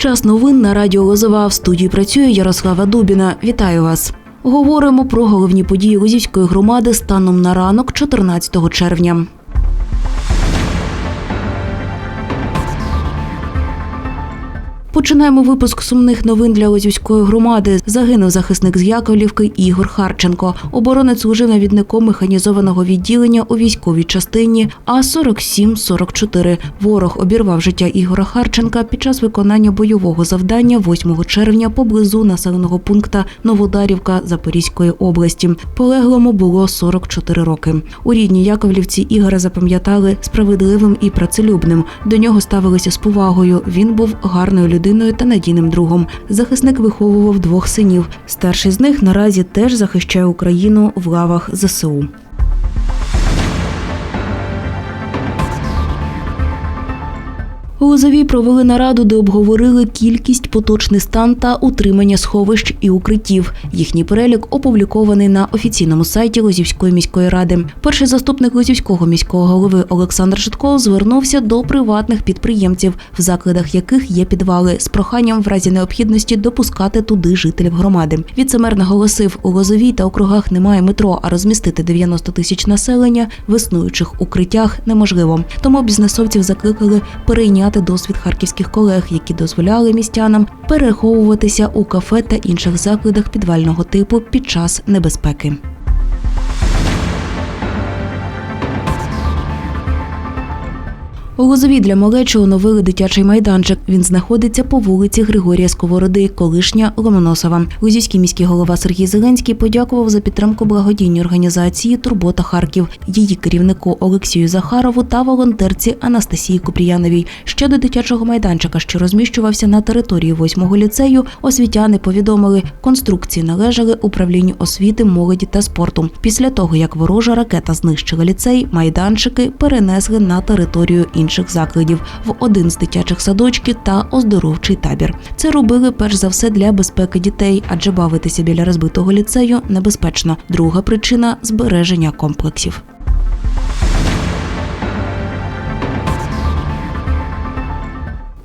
Час новин на радіо Лозова. В студії працює Ярослава Дубіна. Вітаю вас. Говоримо про головні події Лозівської громади станом на ранок 14 червня. Починаємо випуск сумних новин для Лозівської громади. Загинув захисник з Яковлівки Ігор Харченко. Оборонець служив навідником механізованого відділення у військовій частині А 4744 Ворог обірвав життя Ігора Харченка під час виконання бойового завдання 8 червня поблизу населеного пункта Новодарівка Запорізької області. Полеглому було 44 роки. У рідній Яковлівці Ігора запам'ятали справедливим і працелюбним. До нього ставилися з повагою. Він був гарною людиною та надійним другом. Захисник виховував двох синів. Старший з них наразі теж захищає Україну в лавах ЗСУ. У Лозовій провели нараду, де обговорили кількість, поточний стан та утримання сховищ і укриттів. Їхній перелік опублікований на офіційному сайті Лозівської міської ради. Перший заступник Лозівського міського голови Олександр Шитков звернувся до приватних підприємців, в закладах яких є підвали, з проханням в разі необхідності допускати туди жителів громади. Віцемер наголосив, у Лозовій та округах немає метро, а розмістити 90 тисяч населення в існуючих укриттях неможливо. Тому бізнесовців закликали перейняти досвід харківських колег, які дозволяли містянам переховуватися у кафе та інших закладах підвального типу під час небезпеки. У Лозові для малечі оновили дитячий майданчик. Він знаходиться по вулиці Григорія Сковороди, колишня Ломоносова. Лозівський міський голова Сергій Зеленський подякував за підтримку благодійній організації Турбота Харків, її керівнику Олексію Захарову та волонтерці Анастасії Купріяновій. Щодо дитячого майданчика, що розміщувався на території восьмого ліцею, освітяни повідомили, конструкції належали управлінню освіти, молоді та спорту. Після того, як ворожа ракета знищила ліцей, майданчики перенесли на територію інших закладів в один з дитячих садочків та оздоровчий табір. Це робили перш за все для безпеки дітей, адже бавитися біля розбитого ліцею небезпечно. Друга причина збереження комплексів.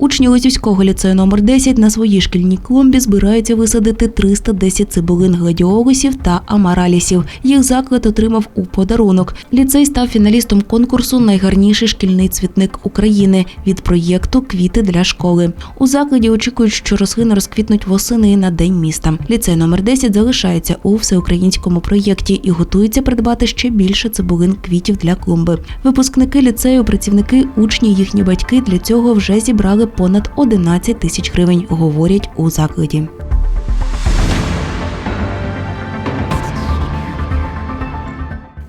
Учні Лозівського ліцею номер 10 на своїй шкільній клумбі збираються висадити 310 цибулин гладіолусів та амаралісів. Їх заклад отримав у подарунок. Ліцей став фіналістом конкурсу Найгарніший шкільний цвітник України від проєкту Квіти для школи. У закладі очікують, що рослини розквітнуть восени на день міста. Ліцей номер 10 залишається у всеукраїнському проєкті і готується придбати ще більше цибулин квітів для клумби. Випускники ліцею, працівники, учні, їхні батьки для цього вже зібрали понад 11 тисяч гривень, говорять у закладі.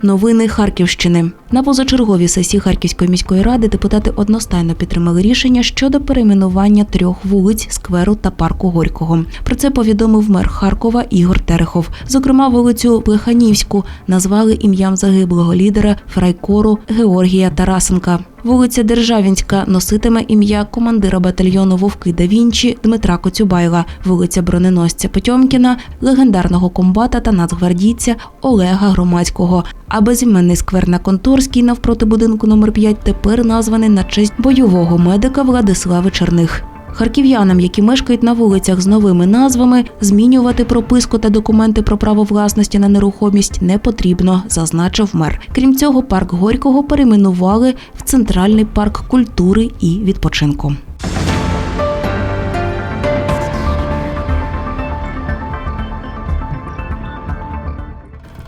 Новини Харківщини на позачерговій сесії Харківської міської ради депутати одностайно підтримали рішення щодо перейменування трьох вулиць, скверу та парку Горького. Про це повідомив мер Харкова Ігор Терехов. Зокрема, вулицю Плеханівську назвали ім'ям загиблого лідера Фрайкору Георгія Тарасенка. Вулиця Державінська носитиме ім'я командира батальйону Вовки да Вінчі Дмитра Коцюбайла, вулиця Броненосця Потьомкіна, легендарного комбата та нацгвардійця Олега Громадського. А безіменний сквер на Конторській навпроти будинку номер 5 тепер названий на честь бойового медика Владислави Черних. Харків'янам, які мешкають на вулицях з новими назвами, змінювати прописку та документи про право власності на нерухомість не потрібно, зазначив мер. Крім цього, парк Горького перейменували в центральний парк культури і відпочинку.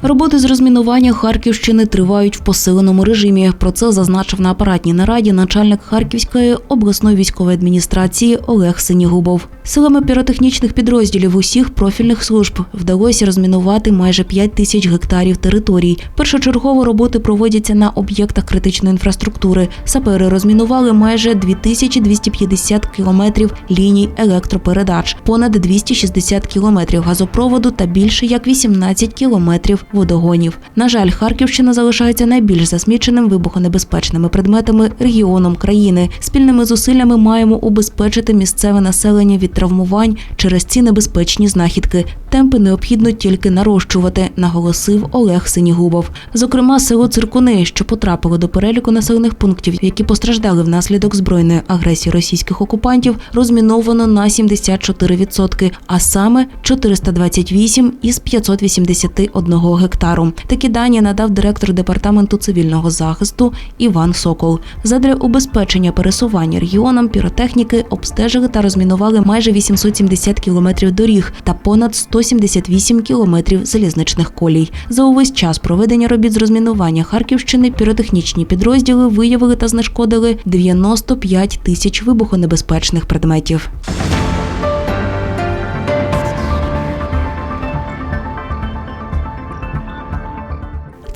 Роботи з розмінування Харківщини тривають в посиленому режимі. Про це зазначив на апаратній нараді начальник Харківської обласної військової адміністрації Олег Синігубов. Силами піротехнічних підрозділів усіх профільних служб вдалося розмінувати майже 5 тисяч гектарів територій. Першочергово роботи проводяться на об'єктах критичної інфраструктури. Сапери розмінували майже 2250 кілометрів ліній електропередач, понад 260 кілометрів газопроводу та більше як 18 кілометрів водогонів. На жаль, Харківщина залишається найбільш засміченим вибухонебезпечними предметами регіоном країни. Спільними зусиллями маємо убезпечити місцеве населення від травмувань через ці небезпечні знахідки. Темпи необхідно тільки нарощувати, наголосив Олег Синігубов. Зокрема, село Циркуни, що потрапило до переліку населених пунктів, які постраждали внаслідок збройної агресії російських окупантів, розміновано на 74%, а саме 428 із 581 гектару. Такі дані надав директор департаменту цивільного захисту Іван Сокол. Задля убезпечення пересування регіоном піротехніки обстежили та розмінували майже 870 кілометрів доріг та понад 178 кілометрів залізничних колій. За увесь час проведення робіт з розмінування Харківщини піротехнічні підрозділи виявили та знешкодили 95 тисяч вибухонебезпечних предметів.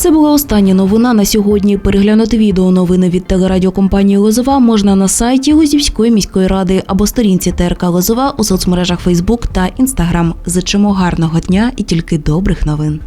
Це була остання новина на сьогодні. Переглянути відео новини від телерадіокомпанії Лозова можна на сайті Лозівської міської ради або сторінці ТРК Лозова у соцмережах Фейсбук та Інстаграм. Зичимо гарного дня і тільки добрих новин.